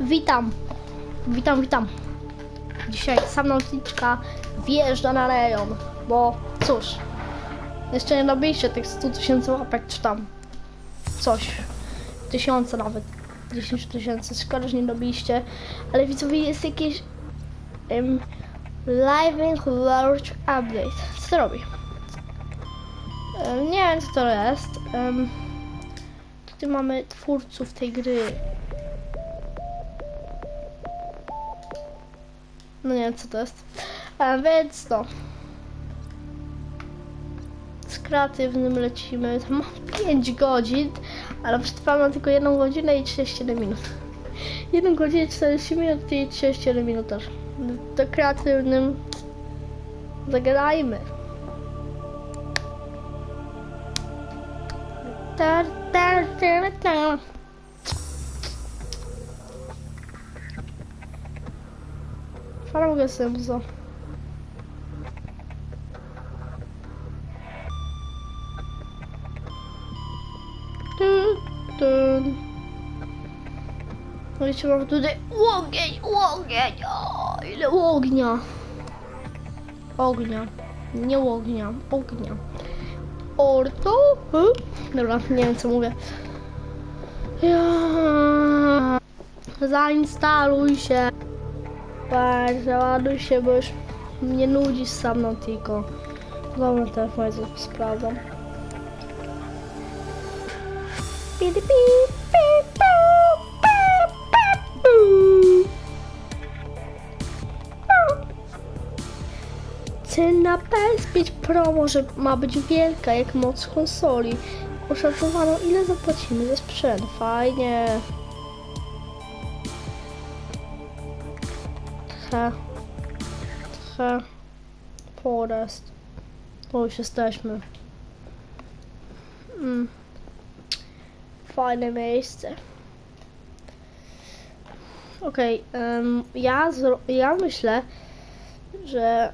Witam. Witam, witam. Dzisiaj sam nauczycielka wjeżdża na rejon, bo cóż, jeszcze nie dobiliście tych 100 tysięcy łapek, czy tam coś, tysiące nawet, 10 tysięcy, szkoda, że nie dobiliście, ale widzowie jest jakieś um, Living Large Update. Co to robi? Em, nie wiem, co to jest. Um, tutaj mamy twórców tej gry. No nie wiem co to jest. A więc to. Z kreatywnym lecimy. To ma 5 godzin, ale przetrwamy na tylko 1 godzinę i 37 minut. 1 godzinę 40 minut i 37 minut też. Do kreatywnym zagrajmy. Tar, tar, tar, tar. Tun, tun. No i jeszcze mam tutaj ogień, ogień, o, ile ognia. Ognia, nie ognia, ognia. Orto? Hm? Dobra, nie wiem co mówię. Ja... Zainstaluj się. Tak, załaduj się, bo już mnie nudzi sam no tylko. Dobra, teraz może sprawdzam. Pidi. Cena PS5 Pro może ma być wielka jak moc konsoli. Oszacowano ile zapłacimy za sprzęt. Fajnie. He. He. Forest. O, już jesteśmy. Mm. Fajne miejsce. Okej, em, ja, zro- ja myślę, że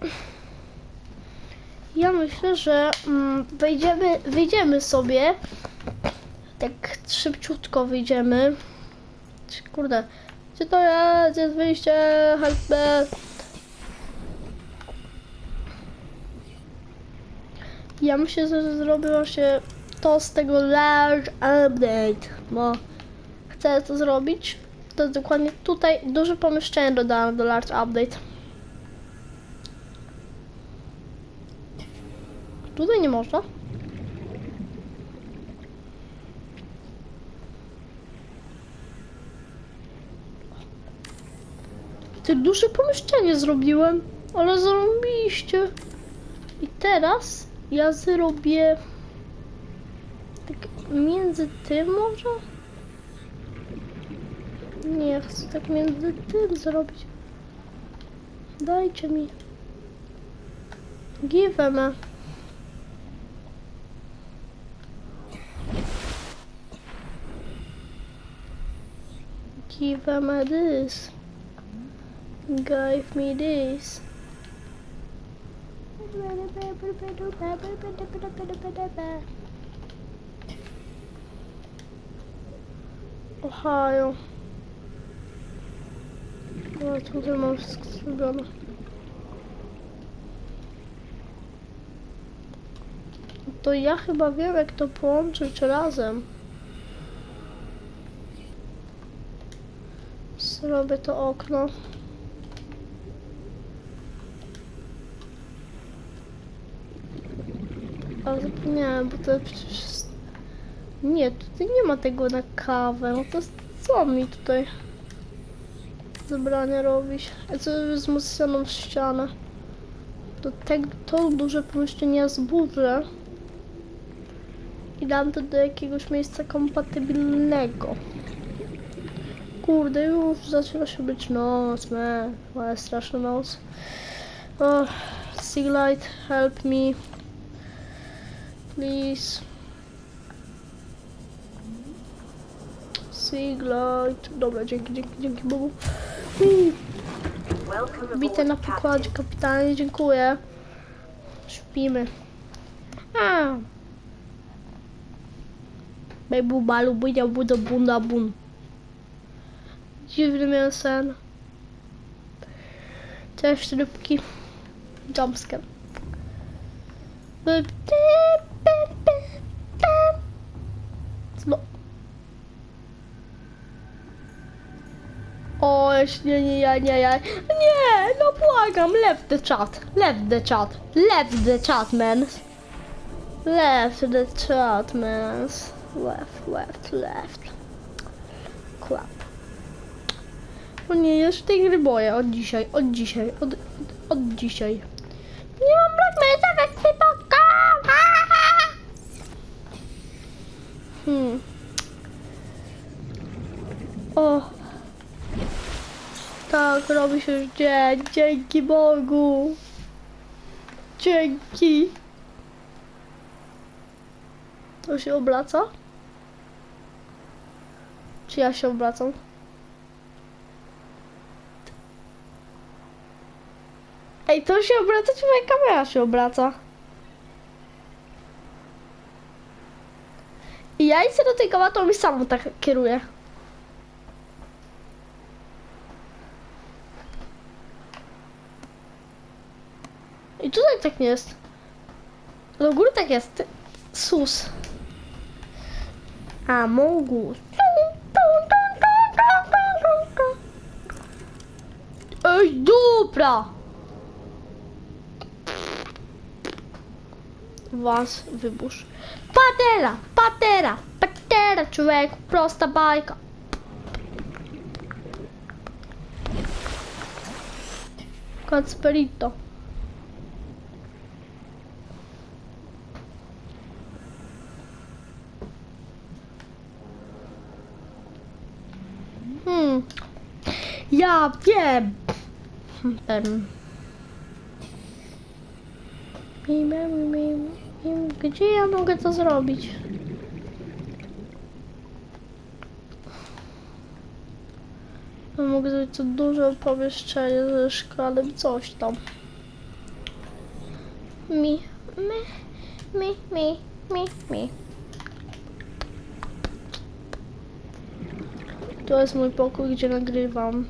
Ja myślę, że mm, wejdziemy, wyjdziemy sobie. Tak szybciutko wyjdziemy. Kurde, gdzie to jest? Jest wyjście? Help me. Ja myślę, że zrobię właśnie to z tego large update, bo chcę to zrobić. To jest dokładnie tutaj duże pomieszczenie dodałem do large update. Tutaj nie można. Ty duże pomieszczenie zrobiłem, ale zrobiliście. I teraz ja zrobię tak między tym może? Nie, chcę tak między tym zrobić. Dajcie mi. Give me. Give me this. Give me this. Ohio. O, tutaj mam wszystko zrobione. To ja chyba wiem, jak to połączyć razem. Zrobię to okno. Ale zapomniałem, bo to przecież... Nie, tutaj nie ma tego na kawę. No to co mi tutaj zabrania robić? A co wzmocnioną ścianę? To, te, to duże pomieszczenie zburzę i dam to do jakiegoś miejsca kompatybilnego. Kurde, już zaczyna się być noc, man. Ale straszna noc. Oh, Siglight, help me. Please. Siglight. Dobra, dzięki, dzięki, dzięki Bogu. Bite na pokładzie, kapitanie, dziękuję. Śpimy. A. Bejbu balu bunia budo bunda bun. Dziwny miałem sen. Cześć rybki. Jumpscare. O, nie, nie, nie, nie, nie, nie, no błagam, left the chat, left the chat, left the chat, man. Left the chat, man. Left, left, left. Crap. O nie, jeszcze tej gry boję od dzisiaj, od dzisiaj, od, od, od dzisiaj. Nie mam blackmaila we krwipoka! Hmm. O. Tak, robi się już dzień. Dzięki Bogu. Dzięki. To się obraca? Czy ja się obracam? Ej, to się obraca, czy moja kamera się obraca? I ja idę do tej kamery, to mi samo tak kieruje. I tutaj tak nie jest. Do góry tak jest. Sus. A mogus. Ej, dobra! Was wybusz. Patera! Patera! Patera, człowieku! Prosta bajka. Kacperito. Hmm. Ja wiem. Ten. Gdzie ja mogę to zrobić? No, mogę zrobić to duże pomieszczenie ze szklanym coś tam. Mi, mi, mi, mi, mi, mi. To jest mój pokój, gdzie nagrywam.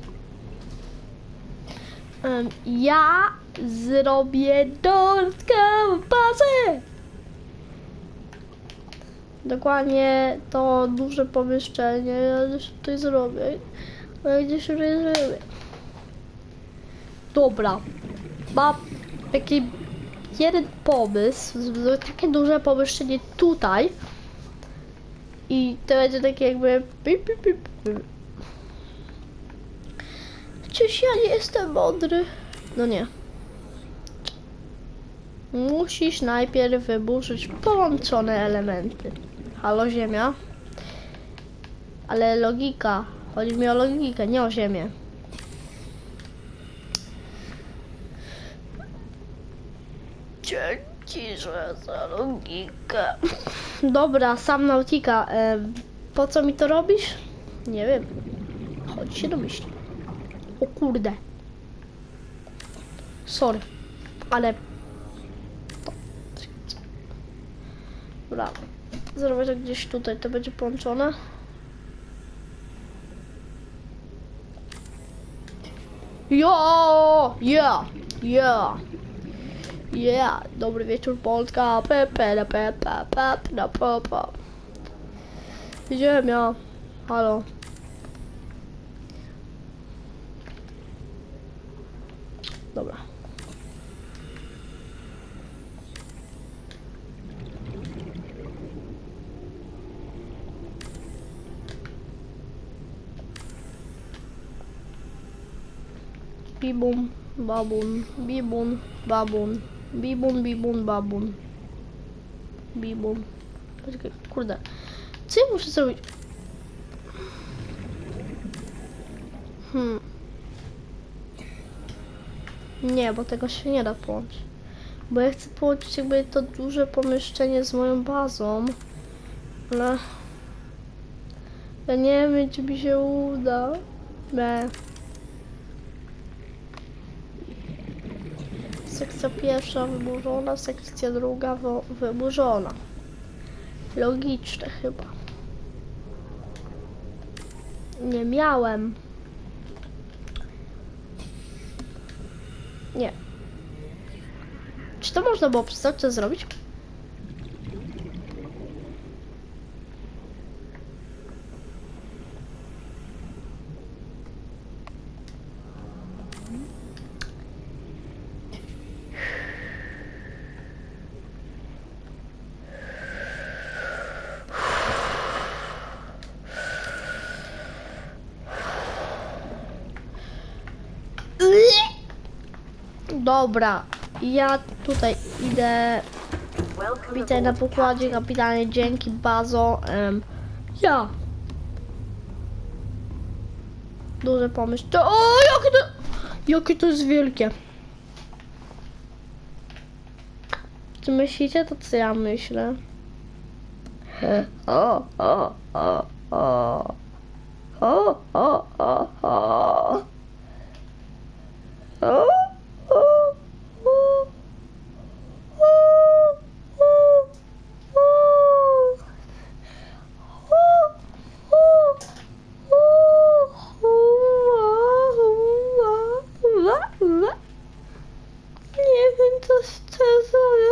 Em, ja zrobię dodatkową bazę. Dokładnie to duże pomieszczenie. Ja gdzieś tutaj zrobię. Ale gdzieś tutaj zrobię. Dobra. Mam taki jeden pomysł. Zrobię takie duże pomieszczenie tutaj. I to będzie takie jakby... Przecież ja nie jestem mądry. No nie. Musisz najpierw wyburzyć połączone elementy. Halo Ziemia? Ale logika. Chodzi mi o logikę, nie o Ziemię. Dzięki, że za logikę. Dobra, sam nautika. E, po co mi to robisz? Nie wiem. Chodź się domyśli. O kurde. Sorry. Ale... Dobra. Zrobię to gdzieś tutaj. To będzie połączone. Jo! Ja! Ja! Ja! Dobry wieczór Polska. Pepe, na pepe, pep, na popa. Ziemia. Halo. Dobra. Bibum, babun, bibun, babun, bibun, bibun, babun. Bibun. Poczekaj, kurde. Co ja muszę zrobić? Hmm. Nie, bo tego się nie da połączyć. Bo ja chcę połączyć jakby to duże pomieszczenie z moją bazą. Ale... Ja nie wiem, czy mi się uda. Nie. Sekcja pierwsza wyburzona, sekcja druga wyburzona. Logiczne chyba. Nie miałem. Nie. Czy to można było przez czas zrobić? Dobra, ja tutaj idę. Witaj na pokładzie, kapitanie, dzięki bazo. Em, ja. Duży pomysł. To, o, jakie to, jakie to jest wielkie. Czy myślicie to, co ja myślę? O, o, o. O, o, o, o. O, o, o. Nie wiem, co stresuję.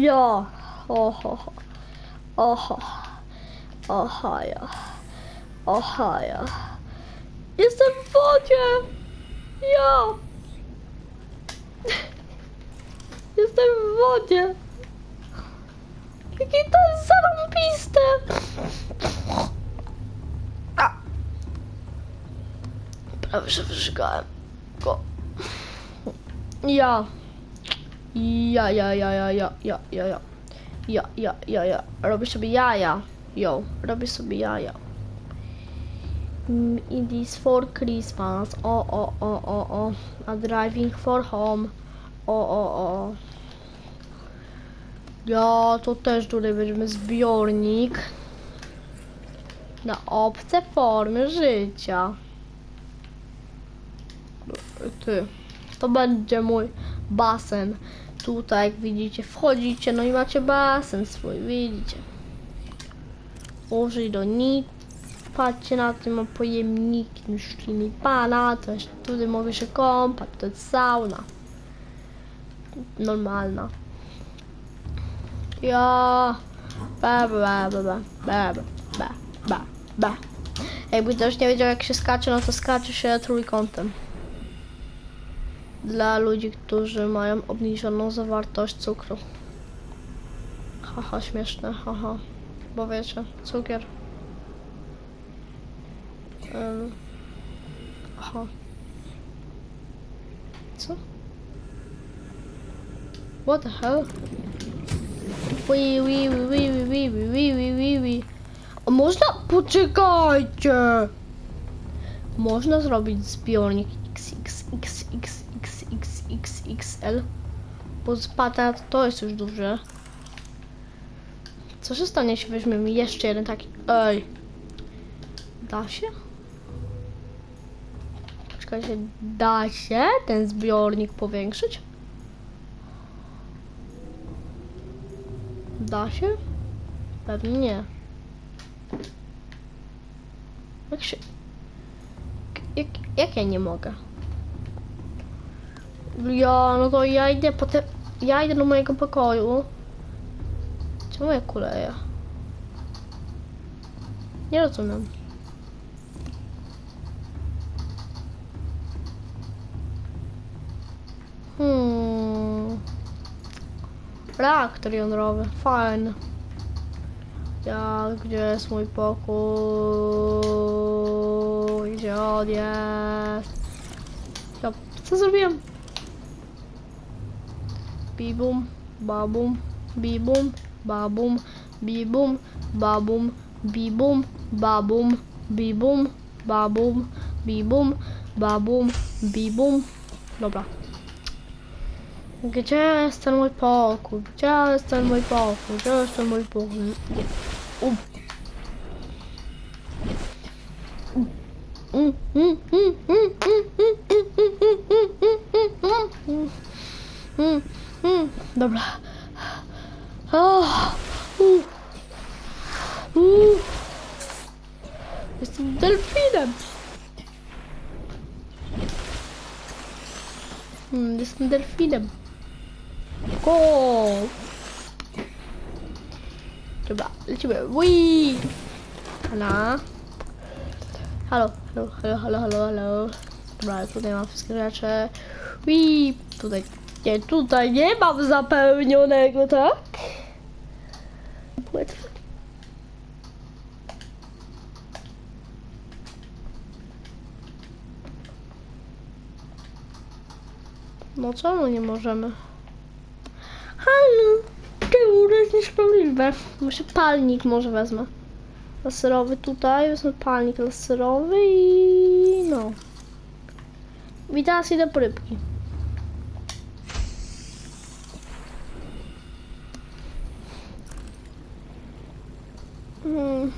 Ja. Oho. Oho. Oho, ja. Oho, ja. Jestem w wodzie! Ja! Jestem w wodzie! Jakie to jest zarąbiste! A! Prawie że wyżygałem go. Ja. Ja, ja, ja, ja, ja, ja, ja, ja. Ja, ja, ja. Robię sobie jaja. Yo, robię sobie jaja. Mm, It is for Christmas. O, o, o, o, o. A driving for home. O, o, o. Ja, to też tutaj będziemy zbiornik na obce formy życia. Ty, to będzie mój basen tutaj, jak widzicie, wchodzicie, no i macie basen swój, widzicie. Użyj do nic. Patrzcie na tym, mam pojemniki, myślimy pana, to jest, tutaj mogę się kąpać, to jest sauna. Normalna. Ja. Ba, ba, ba, ba, ba, ba, ba, ba. Jakby ktoś nie wiedział jak się skacze, no to skacze się trójkątem. Dla ludzi, którzy mają obniżoną zawartość cukru. Haha, śmieszne, haha. Bo wiecie, cukier. Em, aha. Co? What the hell? Wi, wi, wi, wi, wi, wi, wi, wi, wi, wi. A można? Poczekajcie! Można zrobić zbiornik XXXXXXXL. Bo z patat to jest już duże. Co się stanie, jeśli weźmiemy jeszcze jeden taki... Ej! Da się? Czekajcie, da się ten zbiornik powiększyć? Da się? Pewnie nie. Jak się... Jak, jak ja nie mogę? Ja, no to ja idę potem... Ja idę do mojego pokoju. Czemu ja kuleję? Nie rozumiem. Hmm. Reaktor jądrowy, fajny. Ja, gdzie jest mój pokój? Gdzie on jest? Ja, co zrobiłem? Bibum, babum, bibum, babum, bibum, babum, bibum, babum, bibum, babum, bibum, babum, bibum. Dobra. Gdzie jest ten mój pokój? Gdzie jest ten mój pokój? Gdzie jest ten mój pokój? U. Mm, mm, mm, mm, mm, mm, mm, mm, mm, mm. Dobra. Oh, uh, uh. Jestem delfinem. Hmm, jestem delfinem. Go! Dobra, lecimy. Wii! Hala. Halo, halo, halo, halo, halo. Dobra, tutaj mam wszystkie rzeczy. Wii! Tutaj, nie, tutaj nie mam zapełnionego, tak? Płetwy. No czemu nie możemy? Halo, czemu jest niesprawiedliwe? Może palnik może wezmę. Laserowy tutaj, wezmę palnik laserowy i no. I teraz idę po rybki.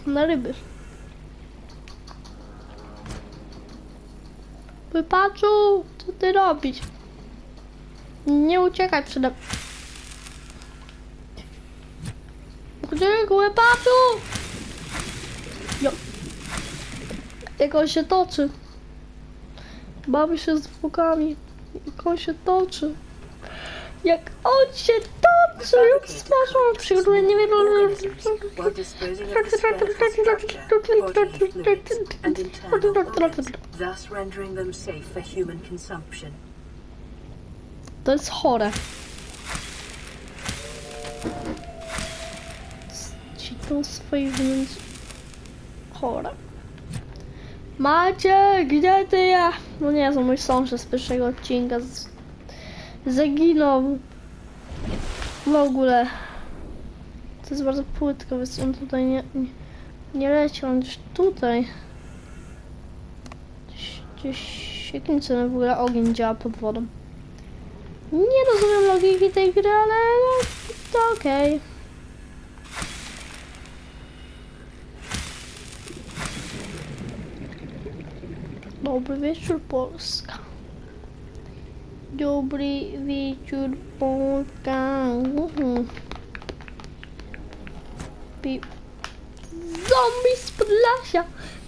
Na ryby. Wypaczu, co ty robisz? Nie uciekaj przede mną. Gdzie łepaczu? Jo. Jak on się toczy. Bawi się z zwłokami. Jak on się toczy. Jak on się toczy. Soyuz smażą przygotuje niewielu... To jest chore. Ci tą swoich więc... Chore. Macie, gdzie ty ja? No nie, to mój sąsiad z pierwszego odcinka z... zaginął. W ogóle. To jest bardzo płytko, więc on tutaj nie, nie, nie leci, on gdzieś tutaj. Gdzieś, gdzieś, jakim cudem w ogóle ogień działa pod wodą. Nie rozumiem logiki tej gry, ale no, to okej. Dobry wieczór Polska. Dobry wieczór. Pi- Zombie z Podlasia!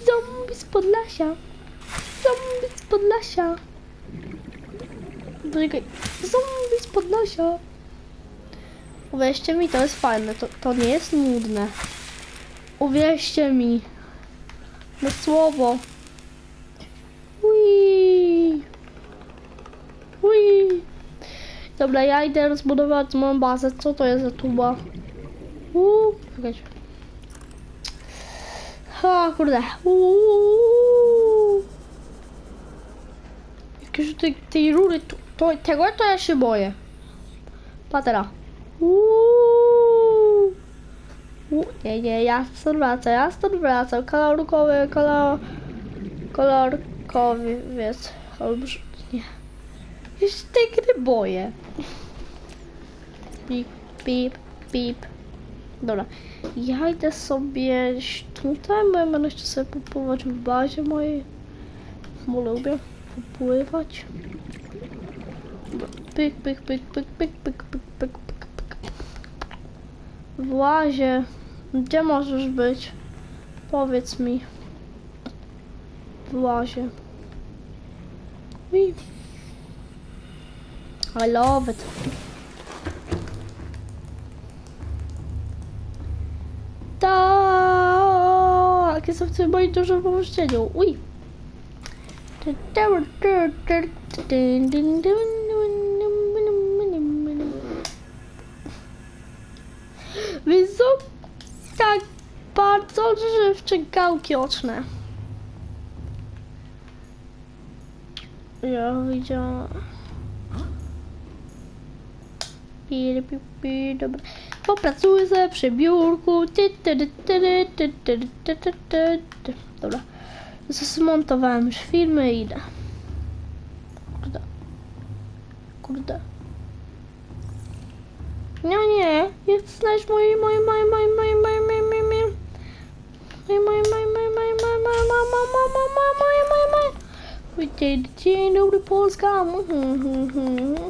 Zombie z Podlasia! Zombie z Podlasia! Czekaj, zombie z Podlasia! Uwierzcie mi, to jest fajne, to, to nie jest nudne. Uwierzcie mi. Na słowo. Dobra, ja idę rozbudować moją bazę. Co to jest za tuba? Uuu, czekajcie. Ha, kurde. Uuu. Jakieś tej, tej rury, tu- to, tego to ja się boję. Patera. Uuu. Nie, nie, ja stąd wracam, ja stąd wracam. Kolorkowy, kolor... Kolorkowy, więc... Olbrzymie. Ja się tej boję. Pip, pip, pip. Dobra. Ja idę sobie tutaj, bo ja będę chciał sobie popływać w bazie mojej. Bo lubię popływać. Pyk, pyk, pyk, pyk, pyk, pyk, pyk, pyk, pyk, pyk. W łazie. Gdzie możesz być? Powiedz mi. W łazie. Ui. I love it. Tak, jestem w tym moim dużym pomieszczeniu. Uj. Więc są tak bardzo żywcze gałki oczne. Ja widziałam. Dobra. Popracuję sobie przy biurku. Dobra. Zmontowałem już filmy i idę. Kurde. Kurde. Nie, nie. Jest znaleźć moje, moje, moje, moje, moje, moje, moje, moje, moje. Moje, moje, moje, moje, moje, moje, moje, moje, moje,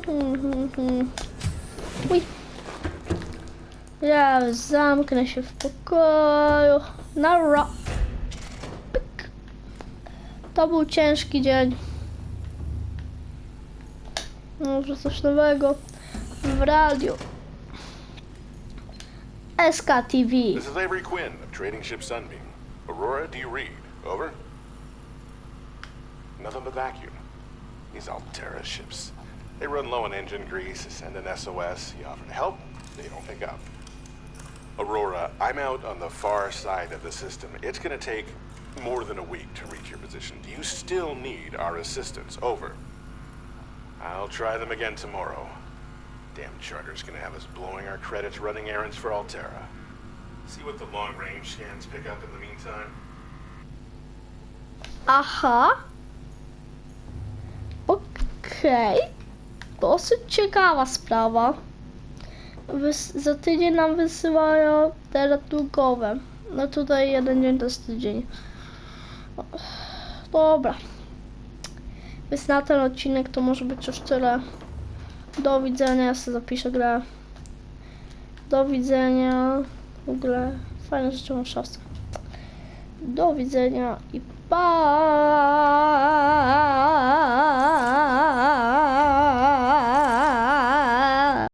moje, moje, moje, Uj. Ja zamknę się w pokoju. Nara. Pyk. To był ciężki dzień. Może coś nowego w radiu. SKTV. This is Avery Quinn of Trading Ship Sunbeam. Aurora, do you read? Over? Nothing but vacuum. These Altera ships. They run low on engine grease, send an SOS, you offer to help, they don't pick up. Aurora, I'm out on the far side of the system. It's gonna take more than a week to reach your position. Do you still need our assistance? Over. I'll try them again tomorrow. Damn charter's gonna have us blowing our credits running errands for Altera. See what the long range scans pick up in the meantime. Uh-huh. Aha. Okej. Dosyć ciekawa sprawa. Wys- za tydzień nam wysyłają te ratunkowe. No tutaj jeden dzień to jest tydzień. Dobra. Więc na ten odcinek to może być już tyle. Do widzenia, ja sobie zapiszę grę. Do widzenia. W ogóle fajne rzeczy mam szafce. Do widzenia i pa!